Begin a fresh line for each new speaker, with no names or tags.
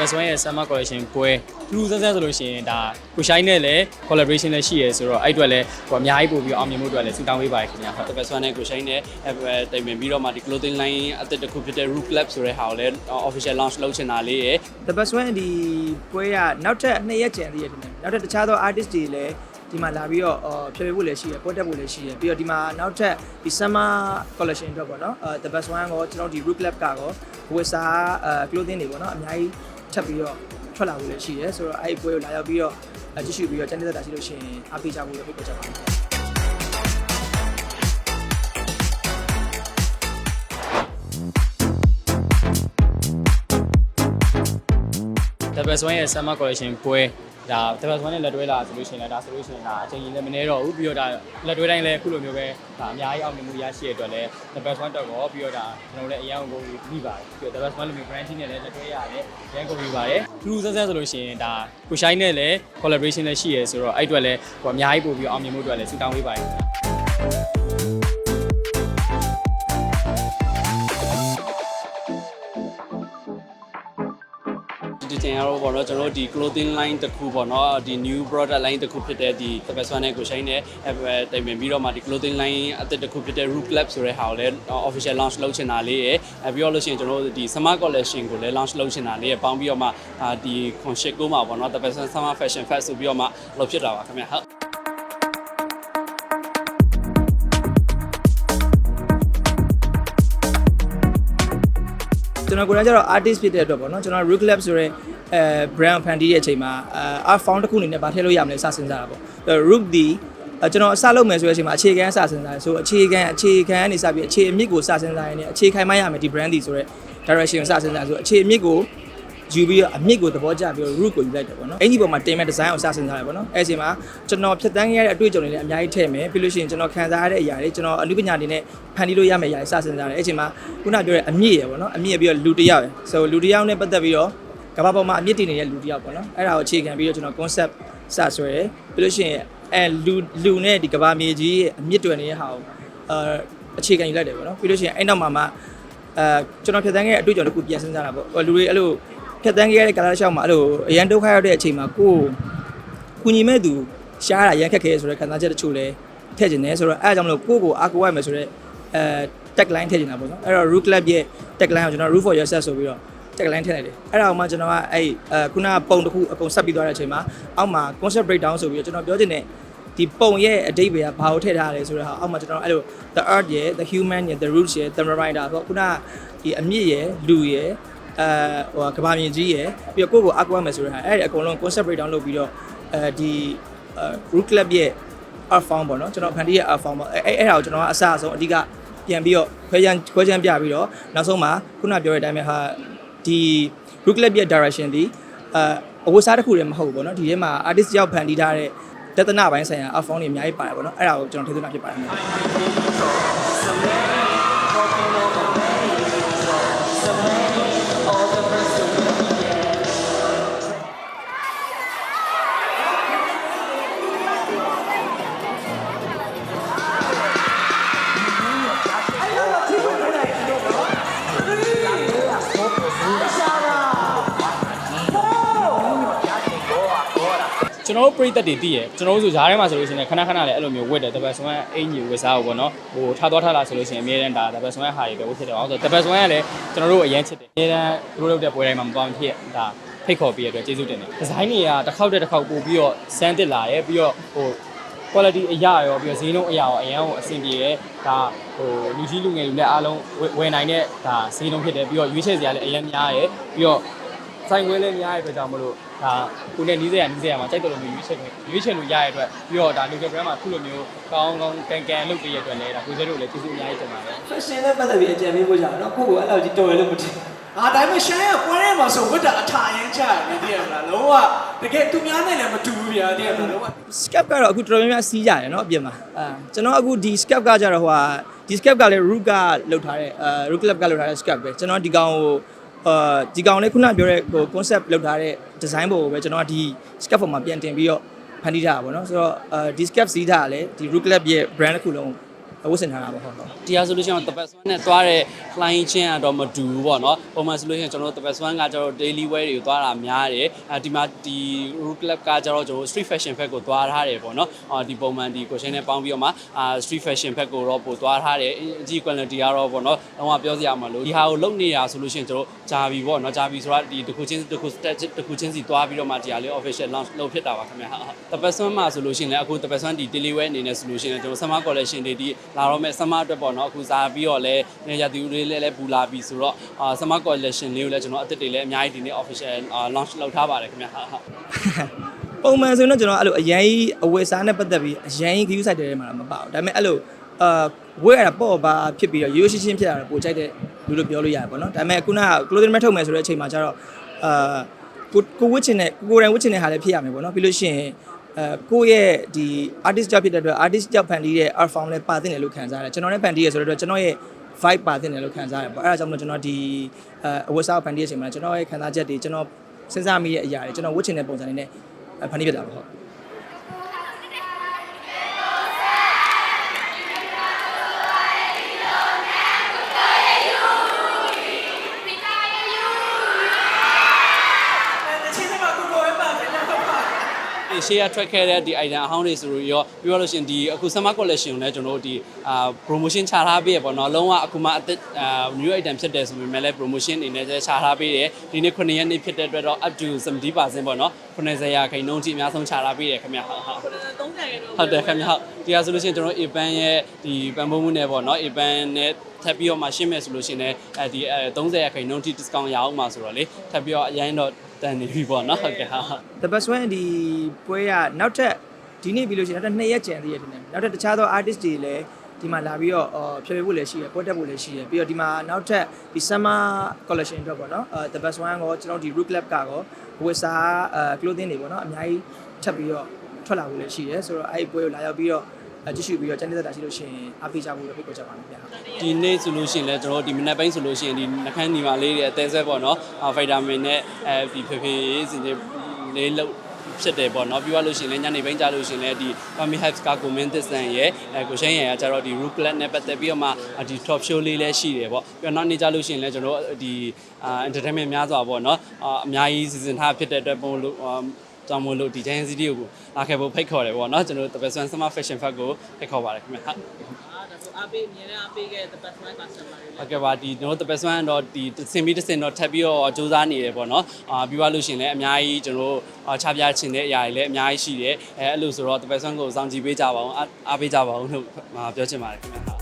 Best One ရဲ့ Summer Collection ပွဲထူးထူးဆန်းဆန်းဆိုလို့ရှိရင်ဒါကိုရှိုင်းနဲ့လည်း collaboration လည်းရှိရယ်ဆိုတော့အဲ့အတွက်လည်းဟိုအများကြီးပို့ပြီးအောင်မြင်မှုအတွက်လည်းစူတောင်းပေးပါတယ်ခင်ဗျာဟုတ်
တပတ်ဆွမ်းနဲ့ကိုရှိုင်းနဲ့အဲတိုင်ပင်ပြီးတော့မှဒီ clothing line အသစ်တစ်ခုဖြစ်တဲ့ Root Club ဆိုတဲ့ဟာကိုလည်း official launch လုပ်ချင်တာလေးရယ်
The Best One ဒီပွဲကနောက်ထပ်2ရက်ကျန်သေးတယ်ထင်တယ်နောက်ထပ်တခြားသော artist တွေလည်းဒီမှာလာပြီးတော့အော်ဖြည့်ပေးဖို့လည်းရှိရပွဲတက်ဖို့လည်းရှိရပြီးတော့ဒီမှာနောက်ထပ်ဒီ summer collection အတွက်ပေါ့နော်အဲ The Best One ကိုကျွန်တော်ဒီ Root Club ကတော့ဝစ်စာအဲ clothing တွေပေါ့နော်အများကြီး ထပ်ပြီးတော့ထွက်လာဖို့လည်းရှိရဆိုတော့အဲ့ဒီပွဲကိုလာရောက်ပြီးတော့အဲကြည့်ရှုပြီးတော့ကျန်တဲ့သက်တာရှိလို့ရှိရင်အားပေးကြဖို့လည်းဖိတ်ခေါ်ချင်ပါတယ်
The Best One ရဲ့ Summer Collection ပွဲ ဒါ The Best One နဲ့လက်တွဲလာဆိုလို့ရှိရင်လည်းဒါဆိုလို့ရှိရင်ဒါအချိန်ကြီးလည်းမနေတော့ဘူးပြီးတော့ဒါလက်တွဲတိုင်းလည်းအခုလိုမျိုးပဲဒါအများကြီးအောင်မြင်မှုရရှိရတဲ့အတွက်လည်း The Best One တော့ကောပြီးတော့ဒါကျွန်တော်လည်းအရင်ကုန်ပြီးပါတယ်ပြီးတော့ The Best One လိုမျိုး brand team နဲ့လည်းလက်တွဲရတယ်ရန်ကုန်ပြီးပါတယ်ထူးထူးဆန်းဆန်းဆိုလို့ရှိရင်ဒါကိုရှိုင်းနဲ့လည်း collaboration လည်းရှိရယ်ဆိုတော့အဲ့အတွက်လည်းဟိုအများကြီးပို့ပြီးအောင်မြင်မှုအတွက်လည်းစူတောင်းပေးပါတယ်
ဒီချိန်ကတော့ပေါ့နော်ကျွန်တော်တို့ဒီ clothing line တစ်ခုပေါ့နော်ဒီ new product line တစ်ခုဖြစ်တဲ့ဒီတပတ်ဆွမ်းနဲ့ကိုရှိုင်းနဲ့အဲတိုင်ပင်ပြီးတော့မှဒီ clothing line အသစ်တစ်ခုဖြစ်တဲ့ Root Club ဆိုတဲ့ဟာကိုလည်း official launch လုပ်ချင်တာလေးရယ်အဲပြီးတော့လို့ရှိရင်ကျွန်တော်တို့ဒီ summer collection ကိုလည်း launch လုပ်ချင်တာလေးရယ်ပေါင်းပြီးတော့မှအာဒီ concept ကိုမှာပေါ့နော်တပတ်ဆွမ်း summer fashion fest ဆိုပြီးတော့မှလုပ်ဖြစ်တာပါခင်ဗျဟုတ်
ကျွန်တော်ကိုယ်တိုင်ကျတော့ artist ဖြစ်တဲ့အတွက်ပေါ့နော်ကျွန်တော် Root Club ဆိုရဲအဲ brand ဖန်တီးတဲ့အချိန်မှာအဲ art found တစ်ခုအနေနဲ့ဗာထည့်လို့ရမလဲစစဉ်းစားတာပေါ့အဲ Root ဒီအဲကျွန်တော်အစလုပ်မယ်ဆိုတဲ့အချိန်မှာအခြေခံစစဉ်းစားတယ်ဆိုအခြေခံအခြေခံကနေစပြီးအခြေအမြစ်ကိုစစဉ်းစားရင်းနဲ့အခြေခံမှရမယ်ဒီ brand ဒီဆိုရဲ direction ကိုစစဉ်းစားဆိုအခြေအမြစ်ကို ယူပြီးတော့အမြင့်ကိုသဘောကျပြီးတော့ root ကိုယူလိုက်တယ်ပေါ့နော်။အင်ကြီးပေါ်မှာတင်မဲ့ design ကိုစစဉ်းစားရတယ်ပေါ့နော်။အဲ့ဒီအချိန်မှာကျွန်တော်ဖြတ်တန်းခဲ့ရတဲ့အတွေ့အကြုံတွေလည်းအများကြီးထည့်မယ်။ပြီးလို့ရှိရင်ကျွန်တော်ခံစားရတဲ့အရာတွေကျွန်တော်အနုပညာတွေနဲ့ဖန်တီးလို့ရမယ့်အရာတွေစစဉ်းစားတယ်။အဲ့ဒီအချိန်မှာခုနပြောတဲ့အမြင့်ရယ်ပေါ့နော်။အမြင့်ရပြီးတော့လူတစ်ယောက်ရယ်။ so လူတစ်ယောက်နဲ့ပတ်သက်ပြီးတော့ကမ္ဘာပေါ်မှာအမြင့်တင်နေတဲ့လူတစ်ယောက်ပေါ့နော်။အဲ့ဒါကိုအခြေခံပြီးတော့ကျွန်တော် concept စဆွဲတယ်။ပြီးလို့ရှိရင်အဲလူလူနဲ့ဒီကမ္ဘာမြေကြီးရဲ့အမြင့်တွယ်နေတဲ့ဟာကိုအာအခြေခံယူလိုက်တယ်ပေါ့နော်။ပြီးလို့ရှိရင်အဲ့နောက်မှာမှအဲကျွန်တော်ဖြတ်တန်းခဲ့တဲ့အတွေ့အကြုံတစ်ခုပြန်စဉ်းစားတာပေါ့ဟိုလူတွေအဲ့လို ဖြတ်တန်းခဲ့ရတဲ့ကာလတစ်လျှောက်မှာအဲ့လိုအရန်ဒုက္ခရောက်တဲ့အချိန်မှာကိုယ်ကုညီမဲ့သူရှားတာရန်ခက်ခဲဆိုတဲ့ခံစားချက်တချို့လည်းထည့်ကျင်တယ်ဆိုတော့အဲ့အကြောင်းမလို့ကိုယ့်ကိုအားကိုးရမယ်ဆိုတော့အဲ tag line ထည့်ကျင်တာပေါ့နော်အဲ့တော့ root club ရဲ့ tag line ကိုကျွန်တော် root for yourself ဆိုပြီးတော့ tag line ထည့်လိုက်တယ်အဲ့ဒါအောင်မှကျွန်တော်ကအဲ့အဲခုနကပုံတစ်ခုအကုန်ဆက်ပြီးသွားတဲ့အချိန်မှာအောက်မှာ concept breakdown ဆိုပြီးတော့ကျွန်တော်ပြောချင်တဲ့ဒီပုံရဲ့အတိတ်ပဲကဘာကိုထည့်ထားလဲဆိုတော့အောက်မှာကျွန်တော်အဲ့လို the earth ရဲ့ the human ရဲ့ the roots ရဲ့ the reminder ဆိုတော့ခုနကဒီအမြင့်ရဲ့လူရဲ့ အဲဟိုကဘာမြင်ကြီးရယ်ပြီးတော့ကိုယ့်ကိုအကွာမယ်ဆိုတဲ့ဟာအဲ့ဒီအကုန်လုံး concept breakdown လုပ်ပြီးတော့အဲဒီအဲ root club ရဲ့ art form ပေါ့နော်ကျွန်တော်ဖန်တီးရဲ့ art form ပေါ့အဲအဲ့အဲ့ဒါကိုကျွန်တော်ကအစအဆုံးအဓိကပြန်ပြီးတော့ခွဲချမ်းခွဲချမ်းပြပြီးတော့နောက်ဆုံးမှာခုနပြောတဲ့အတိုင်းပဲဟာဒီ root club ရဲ့ direction ဒီအဲအဝတ်စားတစ်ခုတည်းမဟုတ်ဘူးပေါ့နော်ဒီထဲမှာ artist ရောက်ဖန်တီးထားတဲ့တသနာပိုင်းဆိုင်ရာ art form တွေအများကြီးပါတယ်ပေါ့နော်အဲ့ဒါကိုကျွန်တော်ထည့်သွင်းတာဖြစ်ပါတယ်
ကျွန်တော်တို့ပြည်သက်တွေတည်ရကျွန်တော်တို့ဆိုဈားထဲမှာဆိုလို့ရှိရင်ခဏခဏလည်းအဲ့လိုမျိုးဝတ်တယ်တပတ်ဆွမ်းအင်ကြီးဝတ်စားဖို့ပေါ့နော်ဟိုထားသွားထားလာဆိုလို့ရှိရင်အမြဲတမ်းဒါတပတ်ဆွမ်းဟာတွေပဲဝတ်ဖြစ်တယ်အောင်ဆိုတပတ်ဆွမ်းကလည်းကျွန်တော်တို့အရင်ချစ်တယ်အမြဲတမ်းသူတို့လုပ်တဲ့ပွဲတိုင်းမှာမပေါင်းဖြစ်ဒါဖိတ်ခေါ်ပြီးရတဲ့အတွက်ကျေးဇူးတင်တယ်ဒီဇိုင်းတွေကတစ်ခေါက်တစ်ခေါက်ပို့ပြီးတော့စမ်းတစ်လာရဲပြီးတော့ဟို quality အရာရောပြီးတော့ဈေးနှုန်းအရာရောအရန်ကိုအဆင်ပြေရဲဒါဟိုလူကြီးလူငယ်လူလည်းအားလုံးဝယ်နိုင်တဲ့ဒါဈေးနှုန်းဖြစ်တယ်ပြီးတော့ရွေးချယ်စရာလည်းအရင်များရဲပြီးတော့ဆိုင်ခွဲလည်းများရတဲ့အတွက်ကြောင့်မလို့ ဒါကိုနဲ့နီးစရာနီးစရာမှာကြိုက်တယ်လို့မျိုးရွေးချယ်ရွေးချယ်လို့ရတဲ့အတွက်ပြီးတော့ဒါ local brand မှာခုလိုမျိုးကောင်းကောင်းကန်ကန်လုပ်ပေးရတဲ့အတွက်လည်းဒါကိုစဲတို့လည်းကျေးဇူးအများကြီးတင်ပါတယ်
fashion နဲ့ပတ်သက်ပြီးအကြံပေးဖို့ကြတော့ကိုယ့်ကိုအဲ့လိုကြီးတော်ရလို့မထင်
အာဒါပေမဲ့ရှမ်းကပွဲထဲမှာဆိုဝတ်တာအထာရမ်းချရတယ်တည်ရမလားလုံးဝတကယ်သူများနဲ့လည်းမတူဘူးဗျာတည်ရမလားလုံးဝ
scalp ကတော့အခုတော်တော်များများစီးကြတယ်เนาะအပြင်မှာအာကျွန်တော်အခုဒီ scalp ကကြတော့ဟိုဟာဒီ scalp ကလည်း root ကလောက်ထားတဲ့အာ root club ကလောက်ထားတဲ့ scalp ပဲကျွန်တော်ဒီကောင်ကို အာဒီကောင်လေးခုနပြောတဲ့ဟို concept လောက်ထားတဲ့ design ပုံကိုပဲကျွန်တော်ကဒီ scarf ပေါ်မှာပြန်တင်ပြီးတော့ဖန်တီးထားတာပေါ့နော်ဆိုတော့အာဒီ scarf စီးထားတာလည်းဒီ root club ရဲ့ brand တစ်ခုလုံး ဝတ်ဆင်ထားတာပေါ့ဟုတ်ဟုတ်
တရားဆိုလို့ရှိရင်တပတ်ဆွမ်းနဲ့သွားတဲ့ client ချင်းကတော့မတူဘူးပေါ့နော်ပုံမှန်ဆိုလို့ရှိရင်ကျွန်တော်တို့တပတ်ဆွမ်းကကျတော့ daily wear တွေကိုသွားတာများတယ်အဲဒီမှာဒီ root club ကကျတော့ကျွန်တော်တို့ street fashion ဘက်ကိုသွားထားတယ်ပေါ့နော်အာဒီပုံမှန်ဒီ question နဲ့ပေါင်းပြီးတော့မှအာ street fashion ဘက်ကိုတော့ပို့သွားထားတယ်အကြီး quality ကတော့ပေါ့နော်တော့ပြောစရာမလိုဒီဟာကိုလုံနေတာဆိုလို့ရှိရင်ကျွန်တော်ဂျာဘီပေါ့နော်ဂျာဘီဆိုတာဒီတစ်ခုချင်းတစ်ခု step တစ်ခုချင်းစီသွားပြီးတော့မှဒီဟာလေး official launch လုပ်ဖြစ်တာပါခင်ဗျာဟုတ်တပတ်ဆွမ်းမှာဆိုလို့ရှိရင်လည်းအခုတပတ်ဆွမ်းဒီ daily wear အနေနဲ့ဆိုလို့ရှိရင်ကျွန်တော် summer collection တွေဒီလာတော့မဲ့ summer အတွက်ပေါ့နော်အခုစားပြီးတော့လည်းနေရာတီဦးလေးလည်းလည်းပူလာပြီဆိုတော့အာ summer collection လေးကိုလည်းကျွန်တော်အသစ်တွေလည်းအများကြီးဒီနေ့ official launch လုပ်ထားပါတယ်ခင်ဗျာဟုတ်ဟုတ်
ပုံမှန်ဆိုရင်တော့ကျွန်တော်အဲ့လိုအရင်ကြီးအဝယ်စားနဲ့ပတ်သက်ပြီးအရင်ကြီး view site တွေထဲမှာတော့မပါဘူးဒါပေမဲ့အဲ့လိုအာဝယ်ရတာပေါ့ပါဖြစ်ပြီးတော့ရိုးရိုးရှင်းရှင်းဖြစ်တာတော့ပိုကြိုက်တဲ့လူလို့ပြောလို့ရတယ်ပေါ့နော်ဒါပေမဲ့ခုနက clothing မဲ့ထုတ်မယ်ဆိုတဲ့အချိန်မှာကျတော့အာကိုကိုဝစ်ချင်တဲ့ကိုကိုယ်တိုင်ဝစ်ချင်တဲ့ဟာလည်းဖြစ်ရမယ်ပေါ့နော်ပြီးလို့ရှိရင် အဲကိုယ့်ရဲ့ဒီ artist ကြောင့်ဖြစ်တဲ့အတွက် artist ကြောင့်ဖန်တီးတဲ့ art form လည်းပါတင်တယ်လို့ခံစားရတယ်ကျွန်တော်လည်းဖန်တီးရဆိုတော့ကျွန်တော်ရဲ့ vibe ပါတင်တယ်လို့ခံစားရတယ်ပေါ့အဲ့ဒါကြောင့်မလို့ကျွန်တော်ဒီအဲအဝတ်စားကိုဖန်တီးရချိန်မှာကျွန်တော်ရဲ့ခံစားချက်တွေကျွန်တော်စဉ်းစားမိတဲ့အရာတွေကျွန်တော်ဝတ်ချင်တဲ့ပုံစံတွေနဲ့ဖန်တီးပြတာပေါ့ဟုတ်
တချင်းတွေမှာကိုကိုပဲပါပြန်တော့ပါ
ဒီ share track ခဲ့တဲ့ဒီ item အဟောင်းတွေဆိုလို့ရောပြီးတော့လို့ရှိရင်ဒီအခု summer collection ကိုလည်းကျွန်တော်တို့ဒီအာ promotion ချထားပေးရပေါ့နော်လုံးဝအခုမှအသစ်အာ new item ဖြစ်တယ်ဆိုပေမဲ့လည်း promotion အနေနဲ့လည်းချထားပေးတယ်ဒီနေ့9ရက်နေ့ဖြစ်တဲ့အတွက်တော့ up to 70%ပေါ့နော်90ရာခိုင်နှုန်းထိအများဆုံးချထားပေးတယ်ခင်ဗျဟုတ်ဟုတ်ဟုတ်တယ်ခင်ဗျဟုတ်ဒီဟာဆိုလို့ရှိရင်ကျွန်တော် A-ban ရဲ့ဒီပန်ဖိုးမှုနဲ့ပေါ့နော် A-ban နဲ့ထပ်ပြီးတော့မှရှင်းမယ်ဆိုလို့ရှိရင်လည်းအဲဒီအဲ30ရာခိုင်နှုန်းထိ discount ရအောင်မှာဆိုတော့လေထပ်ပြီးတော့အရင်တော့ တန်နေပြီပေါ့နော်ဟုတ်ကဲ့ဟုတ်ဟုတ်
The best one ဒီပွဲကနောက်ထပ်ဒီနေ့ပြီးလို့ရှိရင်နောက်ထပ်2ရက်ကျန်သေးရတယ်နဲ့နောက်ထပ်တခြားသော artist တွေလည်းဒီမှာလာပြီးတော့အော်ဖြည့်ဖြည့်ဖို့လည်းရှိရပွဲတက်ဖို့လည်းရှိရပြီးတော့ဒီမှာနောက်ထပ်ဒီ summer collection အတွက်ပေါ့နော်အဲ The best one ကိုကျွန်တော်ဒီ root club ကကောဝစ်စာအဲ clothing တွေပေါ့နော်အများကြီးထပ်ပြီးတော့ထွက်လာဖို့လည်းရှိတယ်ဆိုတော့အဲ့ဒီပွဲကိုလာရောက်ပြီးတော့အဲ ကြည့်ရှုပြီးတော့ကျန်တဲ့တာရှိလို့ရှိရင်အားပေးကြဖို့လည်းဖိတ်ခေါ်ချပါမယ်ဗျာ
ဒီနေ့ဆိုလို့ရှိရင်လည်းကျွန်တော်တို့ဒီမနက်ပိုင်းဆိုလို့ရှိရင်ဒီနှခမ်းညီမလေးတွေအသေးဆက်ပေါ့နော်ဗိုက်တာမင်နဲ့အဲဒီဖေဖေစင်လေးလောက်ဖြစ်တယ်ပေါ့နော်ပြီးသွားလို့ရှိရင်လည်းညနေပိုင်းကြာလို့ရှိရင်လည်းဒီ Family Hypes က comment သစ်ဆန်ရဲ့အဲကိုရှင်းရရကျတော့ဒီ Root Club နဲ့ပတ်သက်ပြီးတော့မှဒီ top show လေးလည်းရှိတယ်ပေါ့ပြီးတော့နောက်နေ့ကြာလို့ရှိရင်လည်းကျွန်တော်တို့ဒီအာ entertainment များစွာပေါ့နော်အာအများကြီးစီစဉ်ထားဖြစ်တဲ့အတွက်ပုံလို့ ကြောင့်မို့လို့ဒီ Giant City ကိုလာခဲ့ဖို့ဖိတ်ခေါ်တယ်ပေါ့နော်ကျွန်တော်တို့ The Best One Summer Fashion Fest ကိုဖိတ်ခေါ်ပါတယ်ခင်ဗျဟုတ်
အားပေးအမြဲတမ်းအားပေးခဲ့တဲ့ best friend customer တွေ
ဟုတ်ကဲ့ပါဒီကျွန်တော်တို့ the best one တော့ဒီစင်ပြီးတစ်စင်တော့ထပ်ပြီးတော့စူးစမ်းနေရပေါ့နော်အာပြီးသွားလို့ရှရင်လည်းအများကြီးကျွန်တော်တို့အာချပြချင်တဲ့အရာတွေလည်းအများကြီးရှိတယ်အဲအဲ့လိုဆိုတော့ the best one ကိုစောင့်ကြည့်ပေးကြပါအောင်အားအားပေးကြပါအောင်လို့အာပြောချင်ပါတယ်ခင်ဗျာ